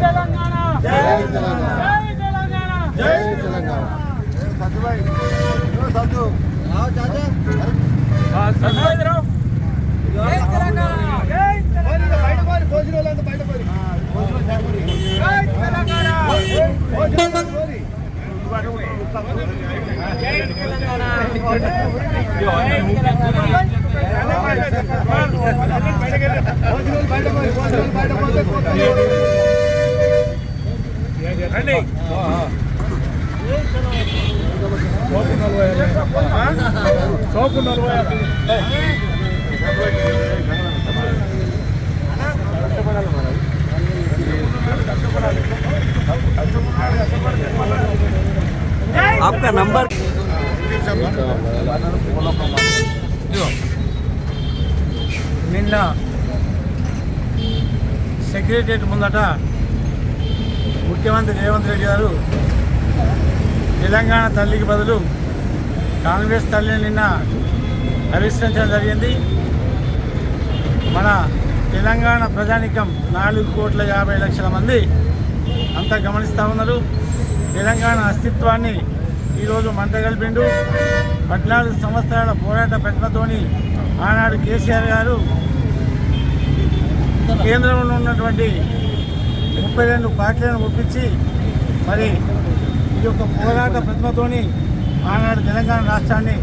తెలంగాణ జై తెలంగాణ సంజయరావు జై తెలంగాణ జై రండి సోపు నలభై సోపు నలభై కష్టపడాలి. కష్టపడాలి. కష్టపడాలి. आपका नंबर నిన్న సెక్రటరియట్ ముందట ముఖ్యమంత్రి రేవంత్ రెడ్డి గారు తెలంగాణ తల్లికి బదులు కాంగ్రెస్ తల్లిని నిన్న ఆవిష్కరించడం జరిగింది మన తెలంగాణ ప్రజానికం నాలుగు కోట్ల యాభై లక్షల మంది అంతా గమనిస్తూ ఉన్నారు తెలంగాణ అస్తిత్వాన్ని ఈరోజు మంటగలిపిండు. పద్నాలుగు సంవత్సరాల పోరాట ప్రతిభతోని ఆనాడు కేసీఆర్ గారు కేంద్రంలో ఉన్నటువంటి ముప్పై రెండు పార్టీలను ఒప్పించి మరి ఈ యొక్క పోరాట ప్రతిభతోని ఆనాడు తెలంగాణ రాష్ట్రాన్ని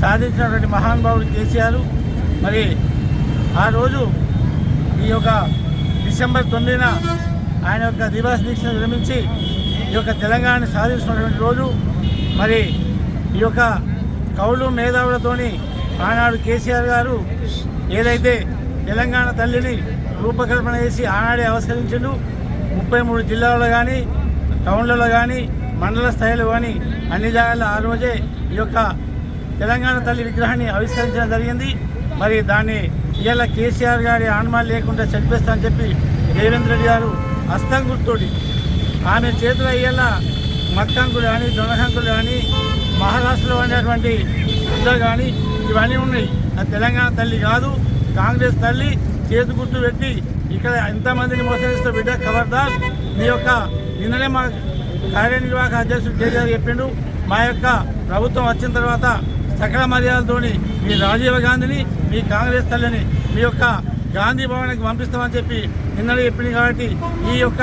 సాధించినటువంటి మహానుభావుడు కేసీఆర్. మరి ఆ రోజు ఈ యొక్క డిసెంబర్ తొమ్మిదిన ఆయన యొక్క దివాస్ దీక్షను విరమించి ఈ యొక్క తెలంగాణ సాధించినటువంటి రోజు మరి ఈ యొక్క కౌలు మేధావులతోని ఆనాడు కేసీఆర్ గారు ఏదైతే తెలంగాణ తల్లిని రూపకల్పన చేసి ఆనాడే ఆవిష్కరించిండు ముప్పై మూడు జిల్లాల్లో కానీ టౌన్లలో కానీ మండల స్థాయిలో కానీ అన్ని జాగాల్లో ఆ రోజే ఈ యొక్క తెలంగాణ తల్లి విగ్రహాన్ని ఆవిష్కరించడం జరిగింది. మరి దాన్ని ఇవాళ కేసీఆర్ గారి ఆన్మాలు లేకుండా చనిపిస్తా అని చెప్పి రేవంత్ రెడ్డి గారు హస్తం గుర్తోటి ఆమె చేతిలో అయ్యేలా మత్కంకులు కానీ దొనకంకులు కానీ మహారాష్ట్రలో ఉండేటువంటి ఇద్దరు కానీ ఇవన్నీ ఉన్నాయి. అది తెలంగాణ తల్లి కాదు కాంగ్రెస్ తల్లి చేతి గుర్తు పెట్టి ఇక్కడ ఎంతమందిని మోసగిస్తూ బిడ్డ ఖబర్దార్ మీ యొక్క నిన్ననే మా కార్యనిర్వాహక అధ్యక్షుడు కేసీఆర్ చెప్పిండు మా యొక్క ప్రభుత్వం వచ్చిన తర్వాత సకల మర్యాదలతోని మీ రాజీవ్ గాంధీని మీ కాంగ్రెస్ తల్లిని మీ యొక్క గాంధీ భవనానికి పంపిస్తామని చెప్పి నిన్ననే చెప్పింది కాబట్టి ఈ యొక్క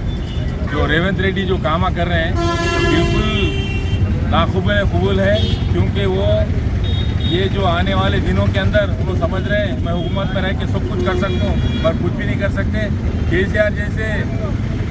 जो रेवंत रेड्डी जो कामा कर रहे हैं, बिल्कुल नाखुब कबूल है, क्योंकि वो ये जो आने वाले दिनों के अंदर वो समझ रहे हैं, मैं हुकूमत में रह के सब कुछ कर सकता हूँ, पर कुछ भी नहीं कर सकते। केसीआर जैसे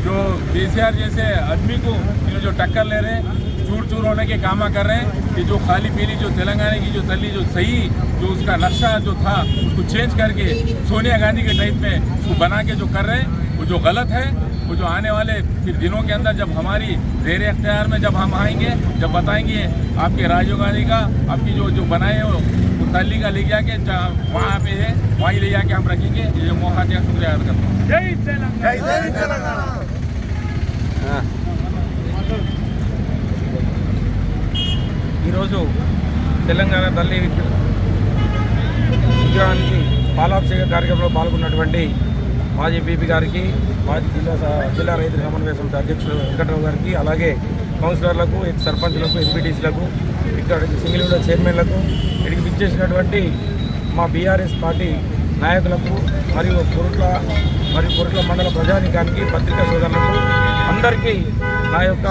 जो, केसीआर जैसे आदमी को जो टक्कर ले रहे हैं चूर चूर होने के कामा कर रहे हैं, कि जो खाली पीली, जो तेलंगाना की जो तली, जो सही, जो उसका नक्शा जो था, उसको चेंज करके सोनिया गांधी के टाइप में उसको बना के जो कर रहे हैं, वो जो गलत है वो जो आने वाले फिर दिनों के अंदर जब हमारी जेर अख्तियार में जब हम आएंगे जब बताएंगे आपके राजीव गांधी का आपकी जो जो बनाए हो वो तल्ली का ले जाके जहाँ वहाँ पे है वहीं ले जाके हम रखेंगे ये मौका दिया शुक्रिया अदा करता हूँ జై తెలంగాణ हाँ, ఈరోజు తెలంగాణ తల్లి విగ్రహానికి పాలాభిషేక కార్యక్రమంలో పాల్గొన్నటువంటి మాజీ బీపీ గారికి మాజీ జిల్లా జిల్లా రైతు సమన్వయ సమితి అధ్యక్షుడు వెంకటరావు గారికి అలాగే కౌన్సిలర్లకు సర్పంచ్లకు ఎంపీటీసీలకు ఇక్కడ సింగిల్ చైర్మన్లకు ఇక్కడికి విచ్చేసినటువంటి మా బీఆర్ఎస్ పార్టీ నాయకులకు మరియు పొరుట్ల మరియు పొరుట్ల మండల ప్రజానికానికి పత్రికా సోదరులకు అందరికీ నా యొక్క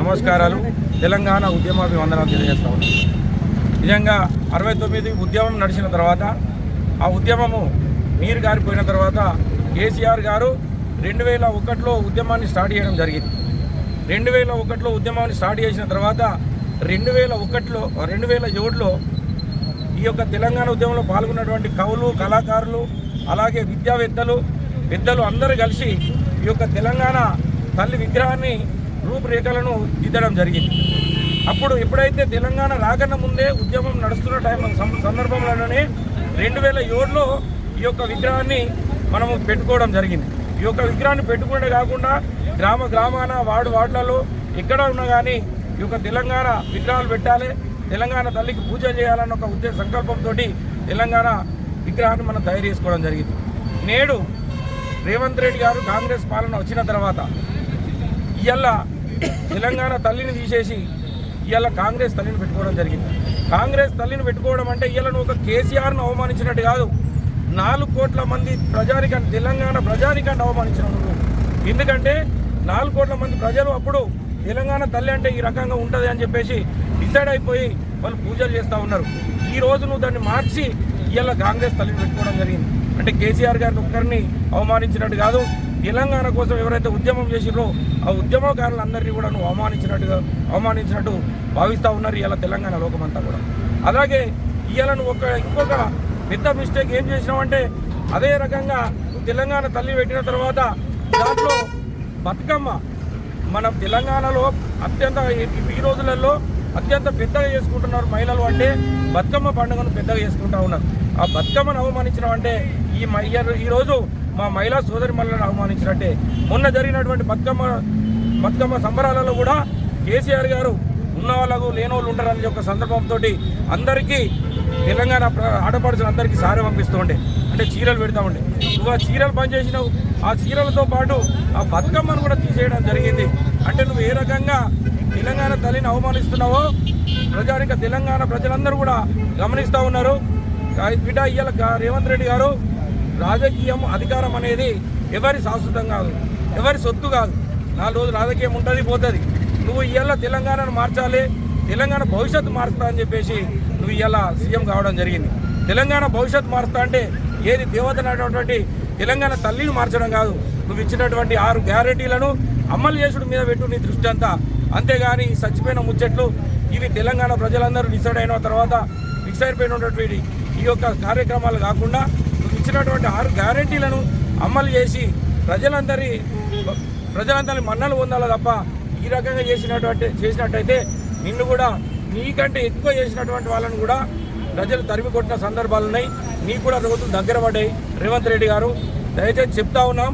నమస్కారాలు. తెలంగాణ ఉద్యమాభివందనాలు తెలియజేస్తా ఉన్నాను. నిజంగా అరవై తొమ్మిది ఉద్యమం నడిచిన తర్వాత ఆ ఉద్యమము నీరు గారిపోయిన తర్వాత కేసీఆర్ గారు రెండు వేల ఒకటిలో ఉద్యమాన్ని స్టార్ట్ చేయడం జరిగింది. రెండు వేల ఒకటిలో ఉద్యమాన్ని స్టార్ట్ చేసిన తర్వాత రెండు వేల ఒకటిలో రెండు వేల ఏడులో ఈ యొక్క తెలంగాణ ఉద్యమంలో పాల్గొన్నటువంటి కవులు కళాకారులు అలాగే విద్యావేత్తలు పెద్దలు అందరూ కలిసి ఈ యొక్క తెలంగాణ తల్లి విగ్రహాన్ని రూపురేఖలను దిద్దడం జరిగింది. అప్పుడు ఎప్పుడైతే తెలంగాణ రాకన్నా ముందే ఉద్యమం నడుస్తున్న టైం సందర్భంలోనే రెండు వేల ఏడులో ఈ యొక్క విగ్రహాన్ని మనము పెట్టుకోవడం జరిగింది. ఈ యొక్క విగ్రహాన్ని పెట్టుకుంటే కాకుండా గ్రామ గ్రామాన వార్డు వార్డులలో ఎక్కడ ఉన్నా కానీ ఈ యొక్క తెలంగాణ విగ్రహాలు పెట్టాలి. తెలంగాణ తల్లికి పూజ చేయాలన్న ఒక ఉద్దేశ సంకల్పంతో తెలంగాణ విగ్రహాన్ని మనం తయారు చేసుకోవడం జరిగింది. నేడు రేవంత్ రెడ్డి గారు కాంగ్రెస్ పాలన వచ్చిన తర్వాత ఇవాళ తెలంగాణ తల్లిని తీసేసి ఇవాళ కాంగ్రెస్ తల్లిని పెట్టుకోవడం జరిగింది. కాంగ్రెస్ తల్లిని పెట్టుకోవడం అంటే ఇవాళ నువ్వు ఒక కేసీఆర్ను అవమానించినట్టు కాదు. నాలుగు కోట్ల మంది ప్రజానికాన్ని తెలంగాణ ప్రజానికాన్ని అవమానించిన ఎందుకంటే నాలుగు కోట్ల మంది ప్రజలు అప్పుడు తెలంగాణ తల్లి అంటే ఈ రకంగా ఉంటుంది అని చెప్పేసి డిసైడ్ అయిపోయి వాళ్ళు పూజలు చేస్తూ ఉన్నారు. ఈ రోజు నువ్వు దాన్ని మార్చి ఇవాళ కాంగ్రెస్ తల్లిని పెట్టుకోవడం జరిగింది. అంటే కేసీఆర్ గారిని ఒక్కరిని అవమానించినట్టు కాదు తెలంగాణ కోసం ఎవరైతే ఉద్యమం చేసిరో ఆ ఉద్యమకారులందరినీ కూడా నువ్వు అవమానించినట్టుగా అవమానించినట్టు భావిస్తూ ఉన్నారు ఇవాళ తెలంగాణ లోకమంతా కూడా. అలాగే ఇవాళ నువ్వు ఒక ఇంకొక పెద్ద మిస్టేక్ ఏం చేసినావంటే అదే రకంగా తెలంగాణ తల్లి పెట్టిన తర్వాత దాంట్లో బతుకమ్మ మనం తెలంగాణలో అత్యంత ఈ- రోజులలో అత్యంత పెద్దగా చేసుకుంటున్నారు మహిళలు అంటే బతుకమ్మ పండుగను పెద్దగా చేసుకుంటా ఉన్నారు. ఆ బతుకమ్మను అవమానించడం అంటే ఈ ఈరోజు ఈ- రోజు మా మహిళా సోదరి మహిళలను అవమానించినట్టే. మొన్న జరిగినటువంటి బతుకమ్మ బతుకమ్మ సంబరాలలో కూడా కేసీఆర్ గారు ఉన్న వాళ్ళకు లేని వాళ్ళు ఉంటారని ఒక సందర్భంతో అందరికీ తెలంగాణ ఆడపడుచులందరికీ అందరికీ సారే పంపిస్తూ ఉండే. అంటే చీరలు పెడతా ఉండే. నువ్వు ఆ చీరలు పనిచేసినావు ఆ చీరలతో పాటు ఆ బతుకమ్మను కూడా తీసేయడం జరిగింది. అంటే నువ్వు ఏ రకంగా తెలంగాణ తల్లిని అవమానిస్తున్నావో ప్రజానిక తెలంగాణ ప్రజలందరూ కూడా గమనిస్తూ ఉన్నారు. బిడ్డ ఇయ్యాల రేవంత్ రెడ్డి గారు రాజకీయం అధికారం అనేది ఎవరి శాశ్వతం కాదు. ఎవరి సొత్తు కాదు. నాలుగు రోజులు రాజకీయం ఉంటుంది పోతుంది. నువ్వు ఇవాళ తెలంగాణను మార్చాలి తెలంగాణ భవిష్యత్తు మారుస్తా అని చెప్పేసి నువ్వు ఇవాళ సీఎం కావడం జరిగింది. తెలంగాణ భవిష్యత్తు మారుస్తా అంటే ఏది దేవతనటువంటి తెలంగాణ తల్లిని మార్చడం కాదు. నువ్వు ఇచ్చినటువంటి ఆరు గ్యారెంటీలను అమలు చేసుడు మీద పెట్టు నీ దృష్టి అంతా. అంతేగాని చచ్చిపోయిన ముచ్చట్లు ఇవి తెలంగాణ ప్రజలందరూ డిసైడ్ అయిన తర్వాత ఫిక్స్ అయిపోయినటువంటి ఈ యొక్క కార్యక్రమాలు కాకుండా నువ్వు ఇచ్చినటువంటి ఆరు గ్యారెంటీలను అమలు చేసి ప్రజలందరి ప్రజలందరి మన్నలు పొందాలి తప్ప ఈ రకంగా చేసినటువంటి చేసినట్టయితే నిన్ను కూడా నీకంటే ఎక్కువ చేసినటువంటి వాళ్ళని కూడా ప్రజలు తరిమి కొట్టిన సందర్భాలు ఉన్నాయి. నీకు కూడా రోజులు దగ్గర పడ్డాయి. రేవంత్ రెడ్డి గారు దయచేసి చెప్తా ఉన్నాం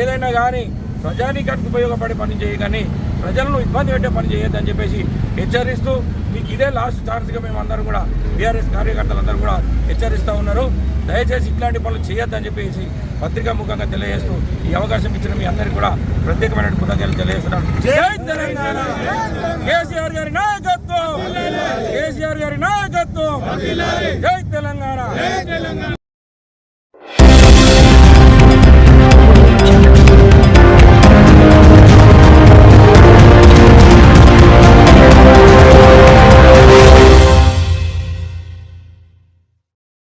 ఏదైనా కానీ ప్రజానీకానికి ఉపయోగపడే పని చేయగానే ప్రజలను ఇబ్బంది పెట్టే పని చేయొద్దని చెప్పేసి హెచ్చరిస్తూ మీకు ఇదే లాస్ట్ ఛాన్స్గా మేము అందరం కూడా బీఆర్ఎస్ కార్యకర్తలందరూ కూడా హెచ్చరిస్తూ ఉన్నారు. దయచేసి ఇట్లాంటి పనులు చేయొద్దని చెప్పేసి పత్రికా ముఖంగా తెలియజేస్తూ ఈ అవకాశం ఇచ్చిన మీ అందరికీ కూడా ప్రత్యేకమైన కృతజ్ఞతలు తెలియజేస్తున్నాను. కేసీఆర్ గారి నాయకత్వం! కేసీఆర్ గారి నాయకత్వం! జై తెలంగాణ!